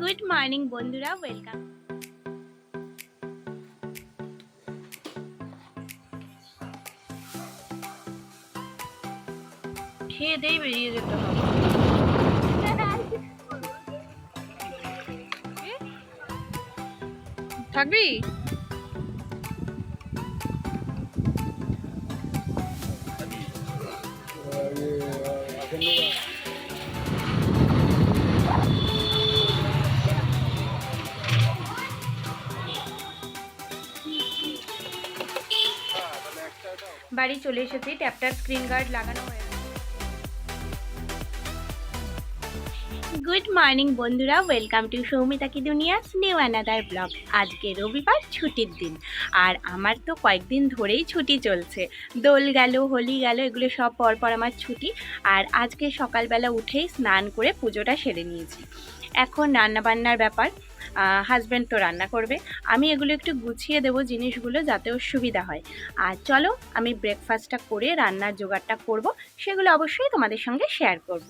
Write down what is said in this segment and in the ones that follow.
Good morning বন্ধুরা welcome. খেয়ে দেই বেরিয়ে যেতে হবে। থাকবি? বাড়ি চলে এসেছি ট্যাপটার স্ক্রিন গার্ড লাগানো হয়েছে গুড মর্নিং বন্ধুরা ওয়েলকাম টু সৌমিতা কি দুনিয়া নিউ অ্যানাদার ব্লগ আজকে রবিবার ছুটির দিন, আর আমার তো কয়েকদিন ধরেই ছুটি চলছে। দোল গেল, হোলি গেল, এগুলো সব পর পর আমার ছুটি। আর আজকে সকালবেলা উঠেই স্নান করে পুজোটা সেরে নিয়েছি। এখন রান্নাবান্নার ব্যাপার হাজব্যান্ড তো রান্না করবে। আমি এগুলো একটু গুছিয়ে দেব জিনিসগুলো যাতে ওর সুবিধা হয়। আর চলো, আমি ব্রেকফাস্টটা করে রান্নার জোগাড়টা করব। সেগুলো অবশ্যই তোমাদের সঙ্গে শেয়ার করব।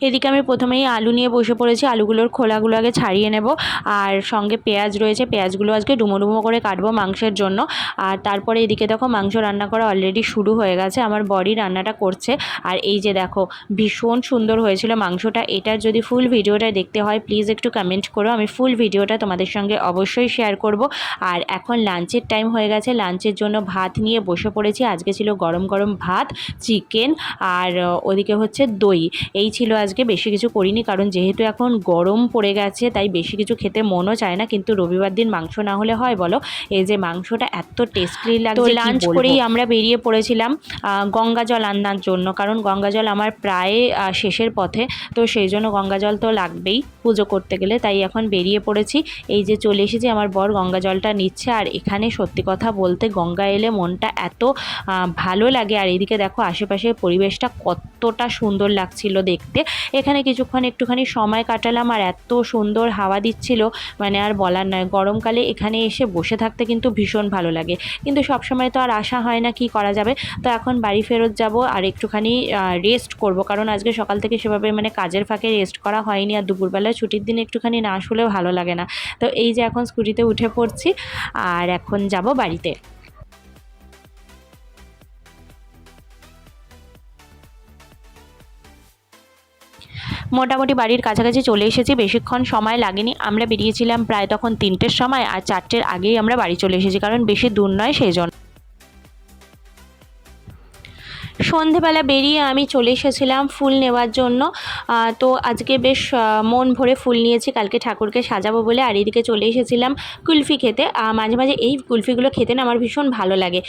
এদিকে আমি প্রথমেই আলু নিয়ে বসে পড়েছি। আলুগুলোর খোলাগুলো আগে ছাড়িয়ে নেব। আর সঙ্গে পেঁয়াজ রয়েছে। পেঁয়াজগুলো আজকে ডুমো ডুমো করে কাটবো মাংসের জন্য। আর তারপরে এদিকে দেখো মাংস রান্না করা অলরেডি শুরু হয়ে গেছে। আমার বডি রান্নাটা করছে। আর এই যে দেখো, ভীষণ সুন্দর হয়েছিল মাংসটা। এটার যদি ফুল ভিডিওটা দেখতে হয় প্লিজ একটু কমেন্ট করো। আমি ফুল ভিডিওটা তোমাদের সঙ্গে অবশ্যই শেয়ার করব। আর এখন লাঞ্চের টাইম হয়ে গেছে। লাঞ্চের জন্য ভাত নিয়ে বসে পড়েছি। আজকে ছিল গরম গরম ভাত চিকেন আর ওদিকে হচ্ছে দই। এই ছিল আজকে বেশি কিছু করিনি কারণ যেহেতু এখন গরম পড়ে গেছে তাই বেশি কিছু খেতে মনও চায় না। কিন্তু রবিবার দিন মাংস না হলে হয় বলো? এই যে মাংসটা এত টেস্টলি লাগছে লাঞ্চ করেই আমরা বেরিয়ে পড়েছিলাম গঙ্গা জল আনার জন্য কারণ গঙ্গা জল আমার প্রায় শেষের পথে। তো সেই জন্য গঙ্গা জল তো লাগবেই পুজো করতে গেলে তাই এখন বেরিয়ে পড়েছি। এই যে চলে এসেছি আমার বর গঙ্গা জলটা নিচ্ছে আর এখানে সত্যি কথা বলতে গঙ্গা এলে মনটা এত ভালো লাগে। আর এদিকে দেখো আশেপাশের পরিবেশটা কতটা সুন্দর লাগছিল দেখতে। এখানে কিছুক্ষণ একটুখানি সময় কাটালাম আর এত সুন্দর হাওয়া দিচ্ছিল মানে আর বলার নয়। গরমকালে এখানে এসে বসে থাকতে কিন্তু ভীষণ ভালো লাগে। কিন্তু সবসময় তো আর আসা হয় না, কি করা যাবে? তো এখন বাড়ি ফেরত যাব আর একটুখানি রেস্ট করব। কারণ আজকে সকাল থেকে সেভাবে মানে কাজের ফাঁকে রেস্ট করা হয়নি আর দুপুরবেলায় ছুটির দিন একটুখানি না শুলেও ভালো লাগে না। তো এই যে এখন স্কুটিতে উঠে পড়ছি আর এখন যাব বাড়িতে। মোটামুটি বাড়ির কাছাকাছি চলে এসেছি, বেশিক্ষণ সময় লাগেনি। আমরা বেরিয়েছিলাম প্রায় তখন তিনটের সময় আর চারটের আগেই আমরা বাড়ি চলে এসেছি, কারণ বেশি দূর নয় সেই জন্য। সন্ধেবেলা বেরিয়ে আমি চলে এসেছিলাম ফুল নেওয়ার জন্য। তো আজকে বেশ মন ভরে ফুল নিয়েছি, কালকে ঠাকুরকে সাজাবো বলে। আর এদিকে চলে এসেছিলাম কুলফি খেতে। মাঝে মাঝে এই কুলফিগুলো খেতে না আমার ভীষণ ভালো লাগে।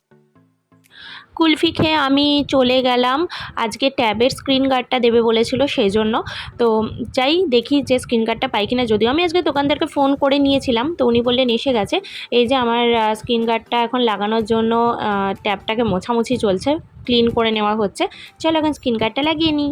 কুলফি খেয়ে আমি চলে গেলাম। আজকে ট্যাবের স্ক্রিন গার্ডটা দেবে বলেছিল সেই জন্য তো যাই দেখি যে স্ক্রিন গার্ডটা পাই কিনা। যদিও আমি আজকে দোকানদারকে ফোন করে নিয়েছিলাম, তো উনি বললেন এসে গেছে। এই যে আমার স্ক্রিন গার্ডটা এখন লাগানোর জন্য ট্যাবটাকে মোছামুছি চলছে, ক্লিন করে নেওয়া হচ্ছে। চলো এখন স্ক্রিন গার্ডটা লাগিয়ে নিই।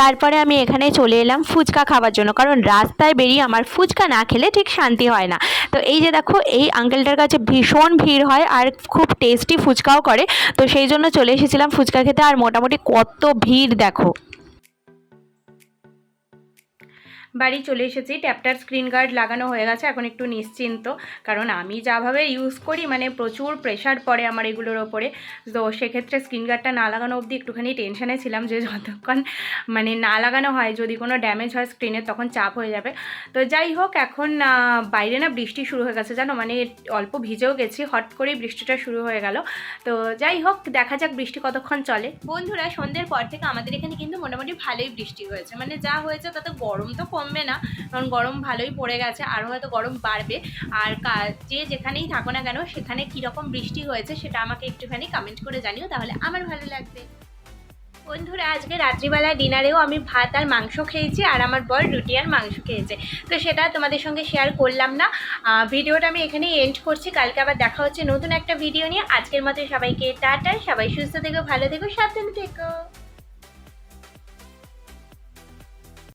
তারপরে আমি এখানে চলে এলাম ফুচকা খাওয়ার জন্য। কারণ রাস্তায় বেরিয়ে আমার ফুচকা না খেলে ঠিক শান্তি হয় না। তো এই যে দেখো, এই আঙ্কেলটার কাছে ভীষণ ভিড় হয় আর খুব টেস্টি ফুচকাও করে। তো সেই জন্য চলে এসেছিলাম ফুচকা খেতে। আর মোটামুটি কত ভিড় দেখো। বাড়ি চলে এসেছি। ট্যাপটার স্ক্রিন গার্ড লাগানো হয়ে গেছে। এখন একটু নিশ্চিন্ত। কারণ আমি যাভাবে ইউজ করি মানে প্রচুর প্রেশার পড়ে আমার এগুলোর ওপরে। তো সেক্ষেত্রে স্ক্রিন গার্ডটা না লাগানো অবধি একটুখানি টেনশানে ছিলাম যে যতক্ষণ মানে না লাগানো হয়, যদি কোনো ড্যামেজ হয় স্ক্রিনে তখন চাপ হয়ে যাবে। তো যাই হোক, এখন বাইরে না বৃষ্টি শুরু হয়ে গেছে, জানো? মানে অল্প ভিজেও গেছি, হট করেই বৃষ্টিটা শুরু হয়ে গেল। তো যাই হোক, দেখা যাক বৃষ্টি কতক্ষণ চলে। বন্ধুরা, সন্ধ্যের পর থেকে আমাদের এখানে কিন্তু মোটামুটি ভালোই বৃষ্টি হয়েছে। মানে যা হয়েছে তাতে গরম তো কমবে না, কারণ গরম ভালোই পড়ে গেছে, আর হয়তো গরম বাড়বে। আর যে যেখানেই থাকো না কেন, সেখানে কীরকম বৃষ্টি হয়েছে সেটা আমাকে একটুখানি কমেন্ট করে জানিও, তাহলে আমার ভালো লাগবে। বন্ধুরা, আজকে রাত্রিবেলা ডিনারেও আমি ভাত আর মাংস খেয়েছি, আর আমার বর রুটি আর মাংস খেয়েছে। তো সেটা তোমাদের সঙ্গে শেয়ার করলাম না। ভিডিওটা আমি এখানেই এন্ড করছি, কালকে আবার দেখা হচ্ছে নতুন একটা ভিডিও নিয়ে। আজকের মতো সবাইকে টাটা, সবাই সুস্থ থেকো, ভালো থেকো, সাবধানে থেকো।